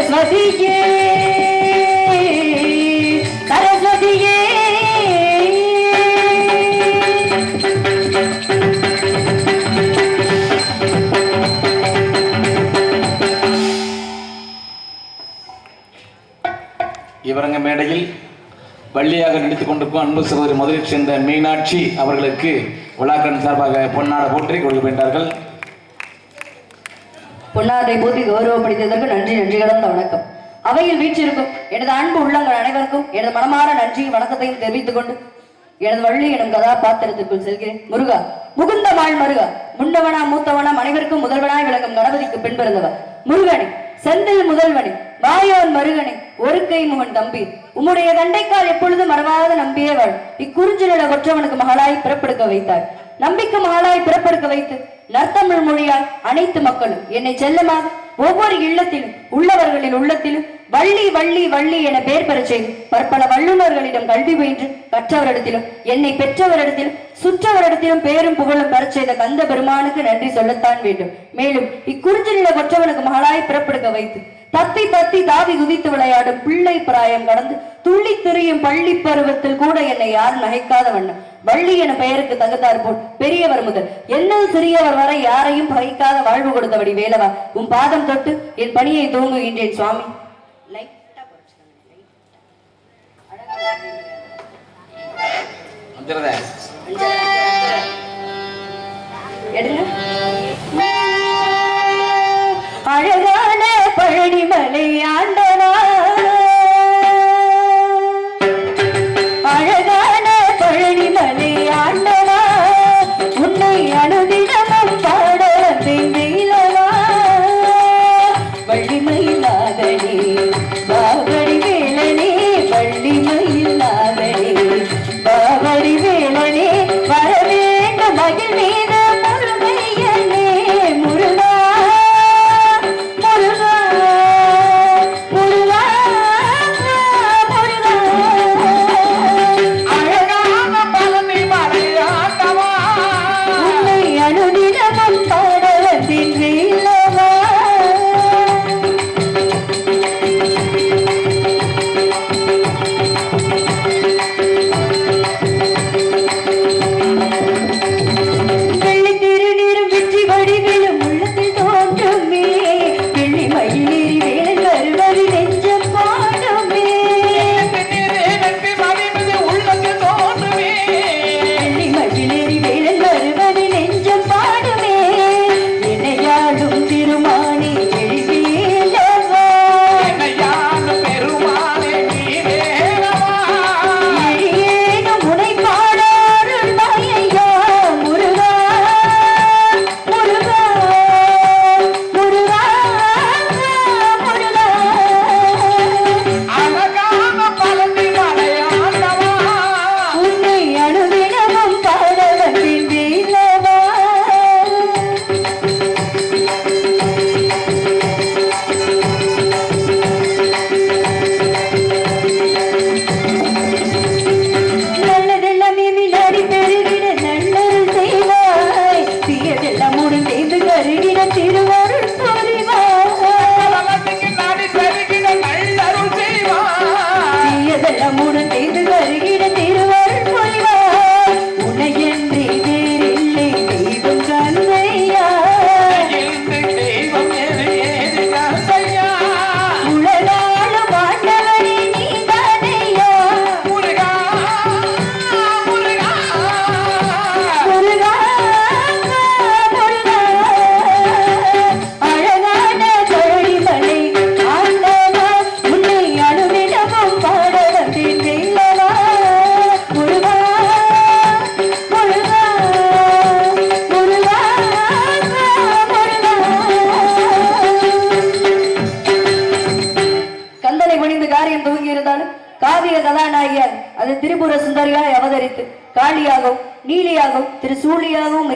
சரஸ்வதியே சரஸ்வதியே. இவரங்க மேடையில் வள்ளியாக நடித்துக் கொண்டிருக்கும் அன்பு சகோதரி மதுரை சேர்ந்த மீனாட்சி அவர்களுக்கு விழாக்களின் சார்பாக பொன்னாட போற்றி கொடுக்க வேண்டார்கள் பொன்னாரை போற்றி கௌரவப்படுத்தியதற்கு நன்றி நன்றி கடந்த வணக்கம். அவையில் வீற்றிருக்கும் எனது அன்பு உள்ளங்கள் அனைவருக்கும் எனது மனமான நன்றியும் வணக்கத்தையும் தெரிவித்துக் கொண்டு எனது வள்ளி எனும் கதாபாத்திரத்திற்குள் செல்கிறேன். முருகா முகுந்த வாழ் மருகா முண்டவனா மூத்தவனா அனைவருக்கும் முதல்வனாய் விளங்கும் கணபதிக்கு பின்பிறந்தவர். முருகனே செந்தில் முதல்வனே வாயோன் மருகனே ஒரு கை முகன் தம்பி. உம்முடைய தண்டைக்கால் எப்பொழுதும் மறவாத நம்பியே வாழ் இக்குறிஞ்சிலுள்ள கொற்றவனுக்கு மகளாய் பிறப்பெடுக்க வைத்தார். நம்பிக்கை மகளாய் பிறப்பெடுக்க வைத்து நற்தமிழ் மொழியால் அனைத்து மக்களும் என்னை செல்லமாக ஒவ்வொரு இல்லத்திலும் உள்ளவர்களின் உள்ளத்திலும் வள்ளி வள்ளி வள்ளி என பெயர் பெறச் செய்து பற்பல வல்லுநர்களிடம் கல்வி பயின்று கற்றவரிடத்திலும் என்னை பெற்றவரிடத்திலும் சுற்றவரிடத்திலும் பேரும் புகழும் பெறச் செய்த கந்த பெருமானுக்கு நன்றி சொல்லத்தான் வேண்டும். மேலும் இக்குறிஞ்சிலுள்ள கொற்றவனுக்கு மகளாய் பிறப்பெடுக்க வைத்து தத்தி தத்தி தாவி குதித்து விளையாடும் பிள்ளை பிராயம் கடந்து துள்ளி திரியும் பள்ளி பருவத்தில் கூட என்னை யாரும் நகைக்காத வண்ணம். வள்ளி என பெயருக்கு தகுந்தார் போல் பெரியவர் முதல். என்ன சிறியவர் வரை யாரையும் பகைக்காத வாழ்வு கொடுத்தபடி வேலவா? உன் பாதம் தொட்டு என் பணியை தூங்குகின்றேன் சுவாமி. அழகான பழனிமலை ஆண்டவா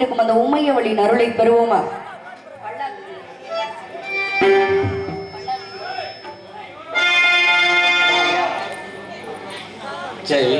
இருக்கும். அந்த உமையவளின் அருளை பெறுவோமா? சரி.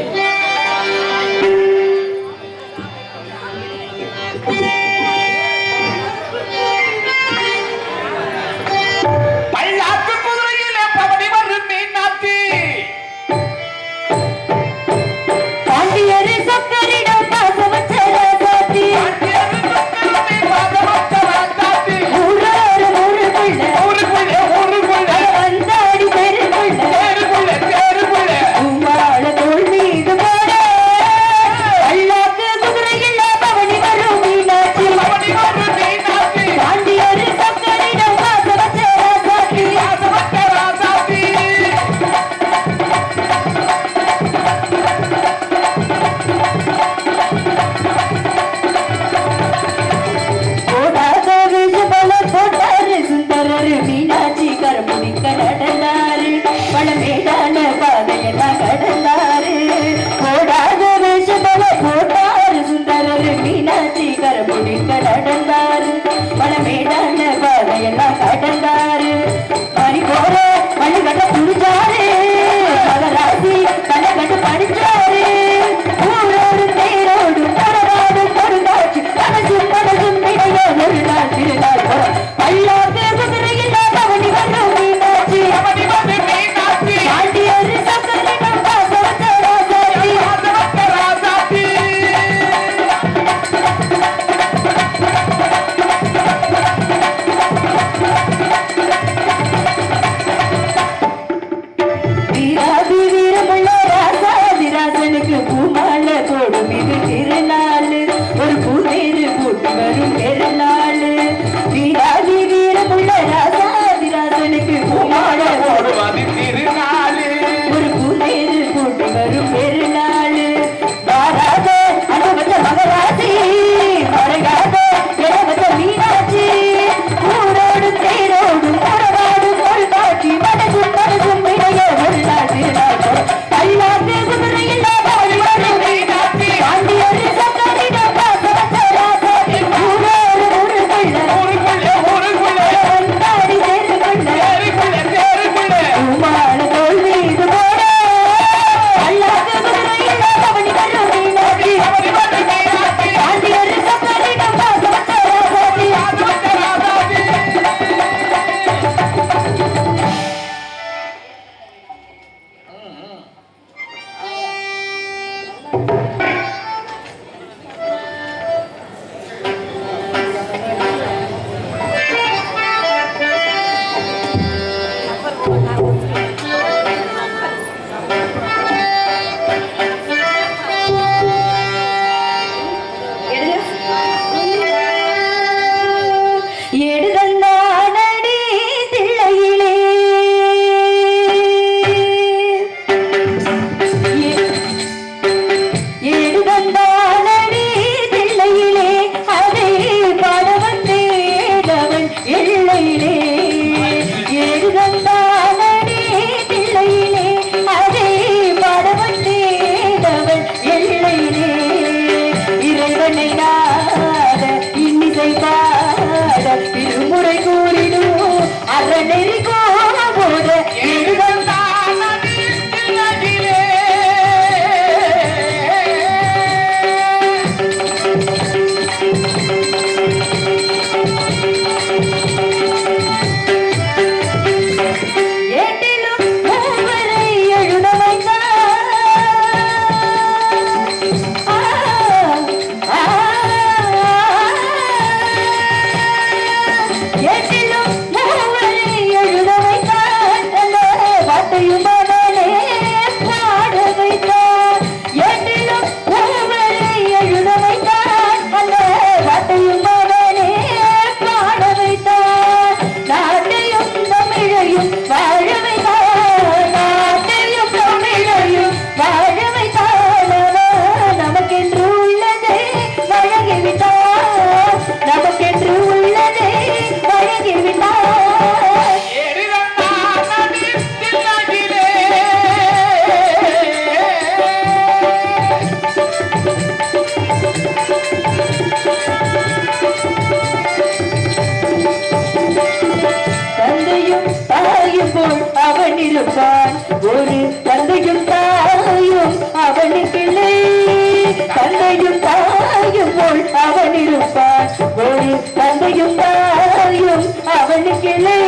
தந்தையும் தாயும் அவனுக்கில்லை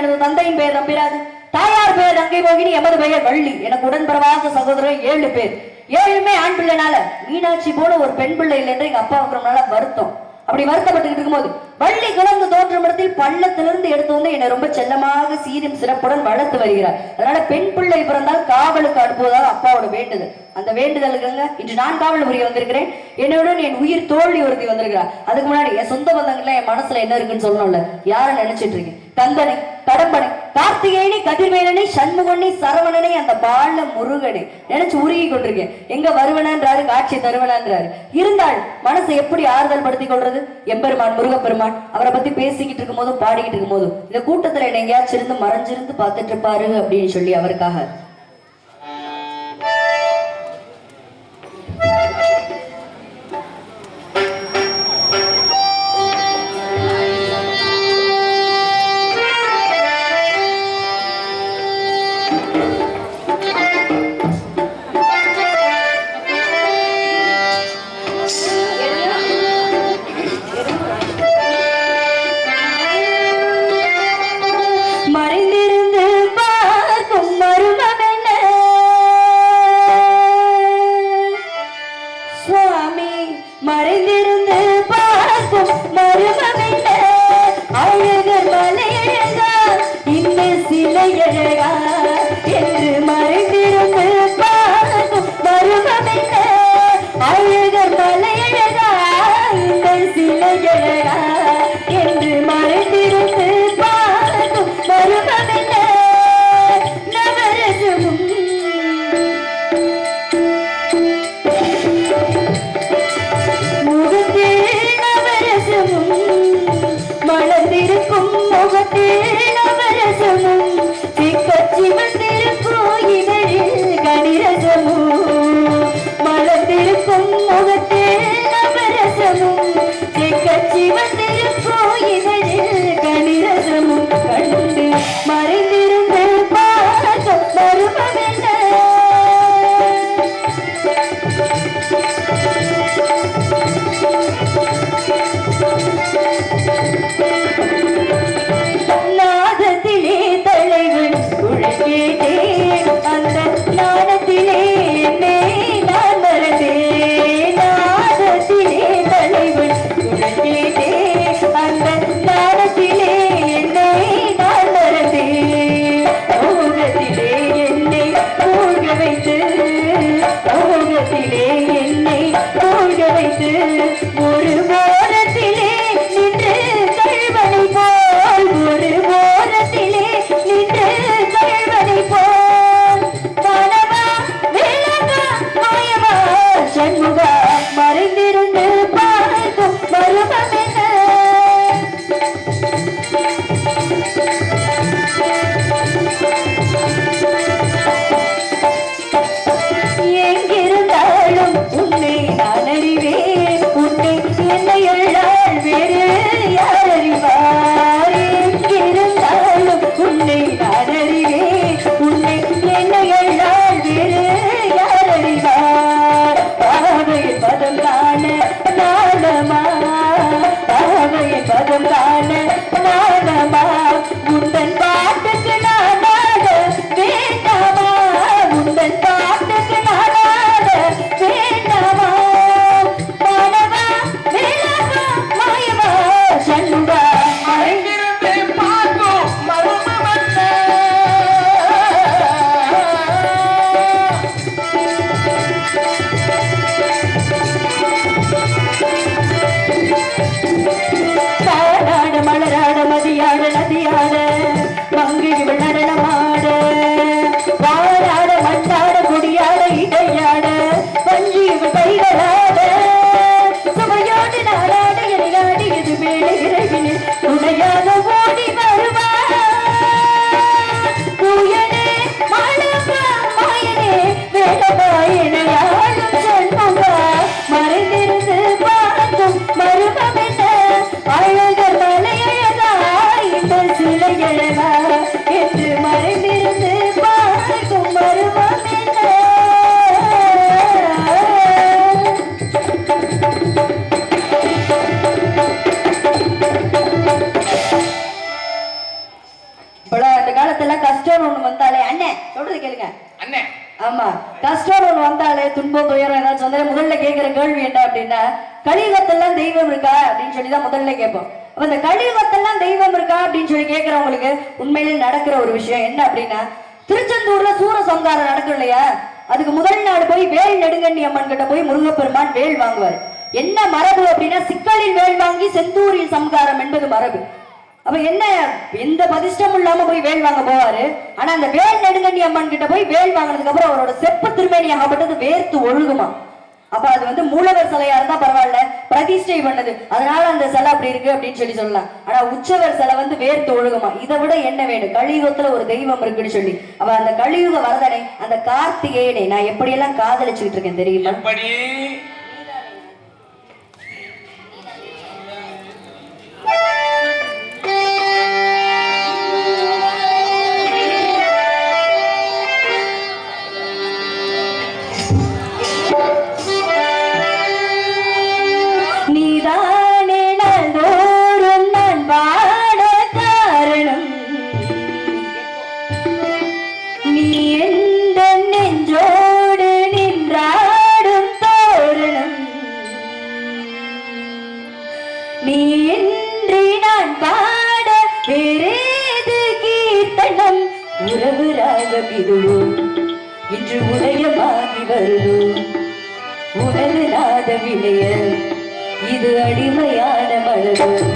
எனது தந்தையின் பெயர் நம்பிராஜ் தாயார் பெயர் அங்கை மோகினி எமது பெயர் வள்ளி. எனக்கு உடன்பிறவாத சகோதரர் ஏழு பேர். ஏழுமே ஆண் பிள்ளைனால மீனாட்சி போல ஒரு பெண் பிள்ளை இல்லை என்று எங்க அப்பா இருக்கிறனால வருத்தம். அப்படி வருத்தப்பட்டுக்கிட்டு இருக்கும்போது வள்ளி குழந்தை தோற்றும் இடத்தில் பள்ளத்திலிருந்து எடுத்து வந்து என்னை ரொம்ப செல்லமாக சீரும் சிறப்புடன் வளர்த்து வருகிறார். அதனால பெண் பிள்ளை பிறந்தால் காவலுக்கு அனுப்புவதாக அப்பாவோட வேண்டுதல். அந்த வேண்டுதலுக்குங்க இன்று நான் காவல் புரிய வந்திருக்கிறேன். என்னுடன் என் உயிர் தோல்வி ஒருத்தி வந்திருக்கிறார் அதுக்கு முன்னாடி என் சொந்த பந்தங்கள்ல என் மனசுல என்ன இருக்குன்னு சொல்லணும்ல? யாரை நினைச்சிட்டு இருக்கேன் கந்தனை கடம்பனை கார்த்திகேயனை கதிர்வேலனை சண்முகனை சரவணனை அந்த பால முருகனை. நினைச்சு உருகி கொண்டிருக்கேன். எங்க வருவனன்றாரு காட்சி தருவனன்றாரு. இருந்தால் மனசை எப்படி ஆறுதல் படுத்திக் கொள்றது? எம்பெருமான் முருகப்பெருமான் அவரை பத்தி பேசிக்கிட்டு இருக்கும் போதும் பாடிக்கிட்டு இருக்கும் போதும் இந்த கூட்டத்துல என்ன எங்கேயாச்சும் இருந்து மறைஞ்சிருந்து பார்த்துட்டு இருப்பாரு அப்படின்னு சொல்லி அவருக்காக காடாட கஷ்டம் ஒண்ணு வந்தாலே அண்ணே சொல்றது கேளுங்க. அண்ணே. ஆமா கஷ்டம் ஒண்ணு வந்தாலே துன்பம் துயரம் ஏதாச்சும் வந்தாலே முதல்ல கேட்கிற கேள்வி என்ன அப்படின்னா கலியுகத்தெல்லாம் தெய்வம் இருக்கா அப்படின்னு சொல்லி தான் முதல்ல கேட்போம். அப்ப இந்த கலியுகத்தெல்லாம் தெய்வம் இருக்கா அப்படின்னு சொல்லி கேட்கறவங்களுக்கு உண்மையிலே நடக்கிற ஒரு விஷயம் என்ன அப்படின்னா திருச்செந்தூர்ல சூரசம்காரம் நடக்கும் இல்லையா? அதுக்கு முதல் நாள் போய் வேல் நெடுங்கண்ணி அம்மன் கிட்ட போய் முருகப்பெருமான் வேல் வாங்குவார். என்ன மரபு அப்படின்னா சிக்கலில் வேல் வாங்கி செந்தூரில் சம்காரம் என்பது மரபு. அப்ப என்ன? எந்த பதிஷ்டமும் இல்லாம போய் வேல் வாங்க போவாரு? ஆனா அந்த வேல் நெடுங்கண்ணி அம்மன் கிட்ட போய் வேல் வாங்கினதுக்கு அப்புறம் அவரோட செப்பு திருமேனி ஆகப்பட்டது வேர்த்து ஒழுகுமா? அப்ப அது வந்து மூலவர் சிலையா இருந்தா பரவாயில்ல பிரதிஷ்டை பண்ணது. அதனால அந்த சிலை அப்படி இருக்கு அப்படின்னு சொல்லி சொல்லலாம். ஆனா உச்சவர் சிலை வந்து வேர்த்து ஒழுகுமா? இதை விட என்ன வேணும்? கலியுகத்துல ஒரு தெய்வம் இருக்குன்னு சொல்லி. அப்ப அந்த கலியுக வரதனை அந்த கார்த்திகேயனை நான் எப்படியெல்லாம் காதலிச்சுக்கிட்டு இருக்கேன் தெரியுமா? நாத இது அடிமையான மலரு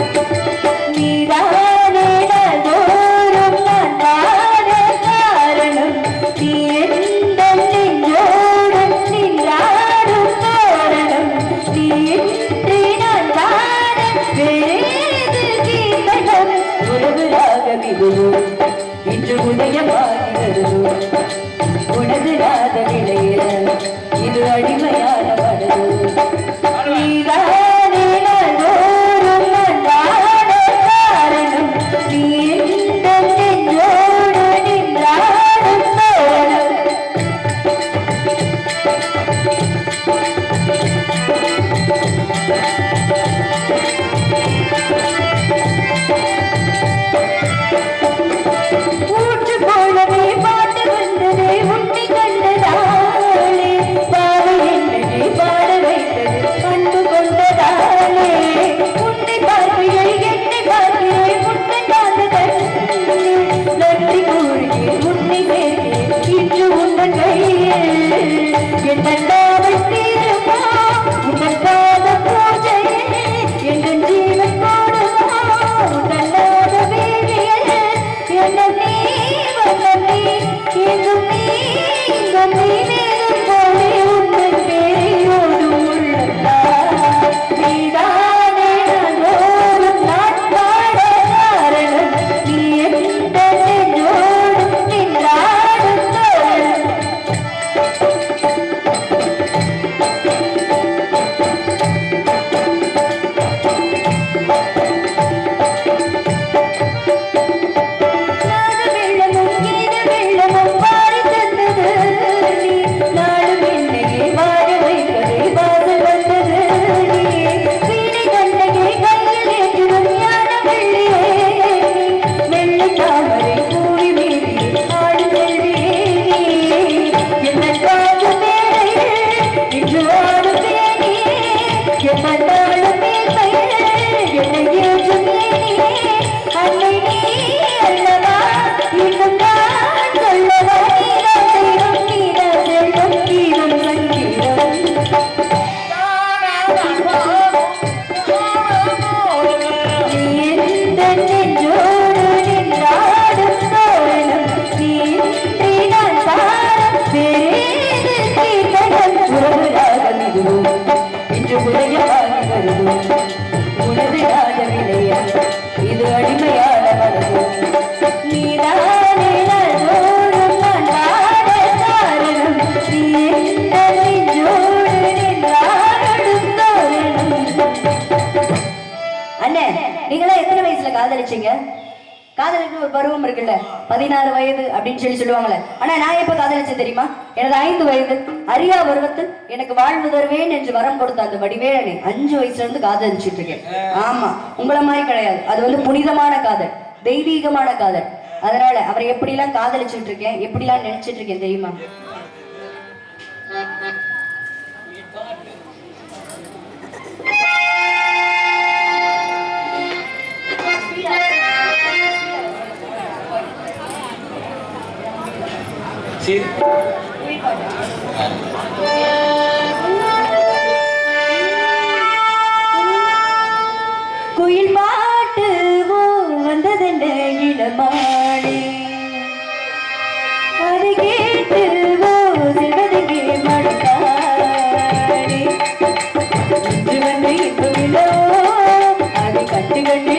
இன்று புதைய உனது ராஜ இது அடிமையான மனதோ. அண்ணே நீங்களா எத்தனை வயசுல காதலிச்சீங்க? காதலுக்கு ஒரு பருவம் இருக்குல்ல பதினாறு வயது அப்படின்னு சொல்லி சொல்லுவாங்கல்ல ஆனா நான் எப்ப காதலிச்சேன் தெரியுமா? எனது ஐந்து வயது அரியா பருவத்தில் எனக்கு வாழ்வு தருவேன் என்று வரம் கொடுத்த அந்த வடிவேலனை அஞ்சு வயசுல இருந்து காதலிச்சிட்டு இருக்கேன். ஆமா உங்கள மாதிரி கிடையாது. அது வந்து புனிதமான காதல் தெய்வீகமான காதல். அதனால அவரை எப்படிலாம் காதலிச்சிட்டு இருக்கேன் எப்படிலாம் நினைச்சிட்டு இருக்கேன் தெரியுமா? சரி. குயில் பாட்டு ஓ வந்ததென்ன இளமானே? அது கேட்டு ஓ வந்து இப்போ அதை கட்டு கண்டு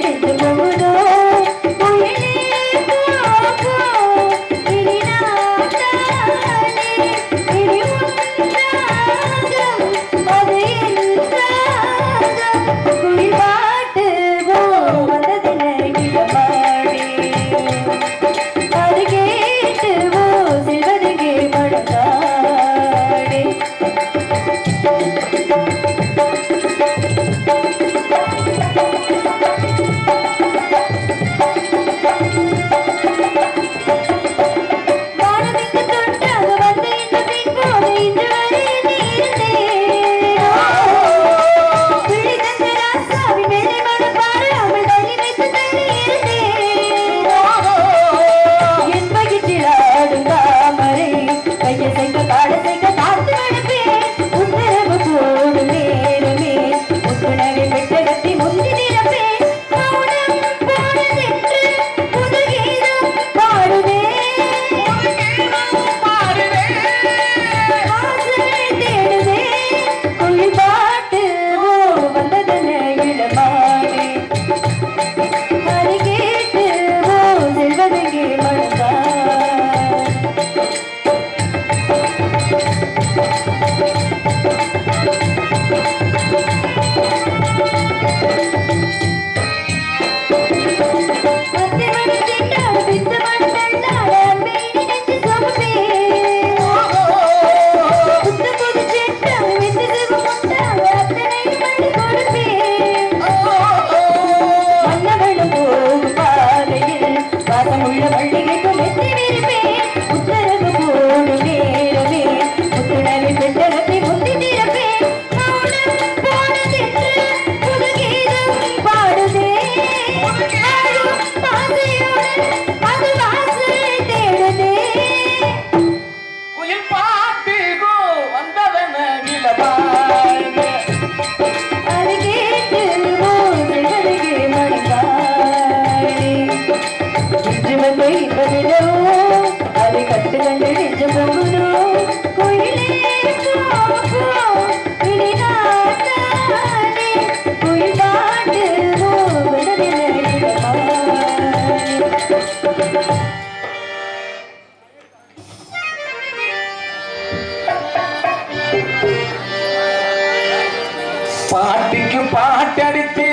பாட்டிக்கு பாட்டடித்து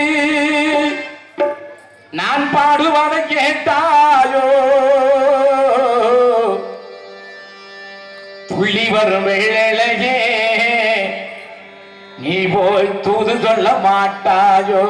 நான் பாடுவதை கேட்டாயோ? துள்ளி வரும் வேளையே நீ போய் தூது சொல்ல மாட்டாயோ?